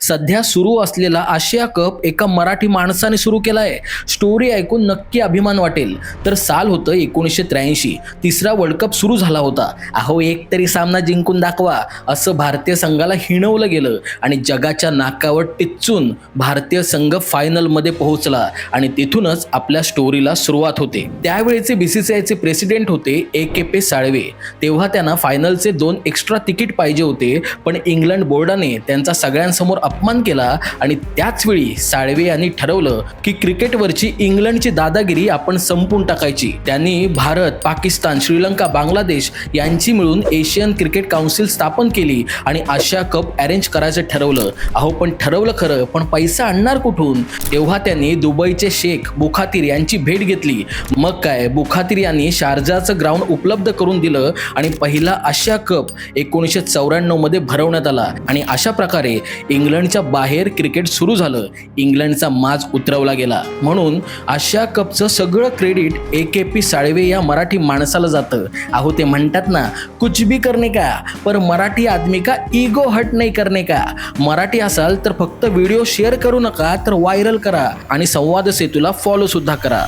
सध्या सुरू असलेला आशिया कप एका मराठी माणसाने सुरू केलाय. स्टोरी ऐकून नक्की अभिमान वाटेल. तर साल होतं एकोणीसशे त्र्याऐंशी. तिसरा वर्ल्ड कप सुरू झाला होता. अहो एक तरी सामना जिंकून दाखवा. असं भारतीय संघाला हिणवलं गेलं आणि जगाच्या नाकावर टिचून भारतीय संघ फायनलमध्ये पोहोचला आणि तिथूनच आपल्या स्टोरीला सुरुवात होते. त्यावेळेचे बीसीसीआयचे प्रेसिडेंट होते ए के पे साळवे. तेव्हा त्यांना फायनलचे दोन एक्स्ट्रा तिकीट पाहिजे होते पण इंग्लंड बोर्डाने त्यांचा सगळ्यांसमोर अपमान केला आणि त्याचवेळी साळवे यांनी ठरवलं की क्रिकेटवरची इंग्लंडची दादागिरी आपण संपून टाकायची. त्यांनी भारत पाकिस्तान श्रीलंका बांगलादेश यांची मिळून एशियन क्रिकेट काउन्सिल स्थापन केली आणि आशिया कप अरेंज करायचं ठरवलं. अहो पण ठरवलं खरं पण पैसा आणणार कुठून? तेव्हा त्यांनी दुबईचे शेख बुखातीर यांची भेट घेतली. मग काय? बुखातीर यांनी शारजाचं ग्राउंड उपलब्ध करून दिलं आणि पहिला आशिया कप एकोणीसशे चौऱ्याण्णवमध्ये भरवण्यात आला. आणि अशा प्रकारे इंग्लंडच्या बाहेर क्रिकेट सुरू झालं. इंग्लंडचा माज उतरवला गेला. म्हणून आशिया कपचं सगळं credit A K P Salve या मराठी माणसाला जातं. अहो ते म्हणतात ना कुछ भी करणे का पर मराठी आदमी का इगो हट नाही करणे का. मराठी असाल तर फक्त व्हिडिओ शेअर करू नका तर व्हायरल करा आणि संवाद सेतूला फॉलो सुद्धा करा.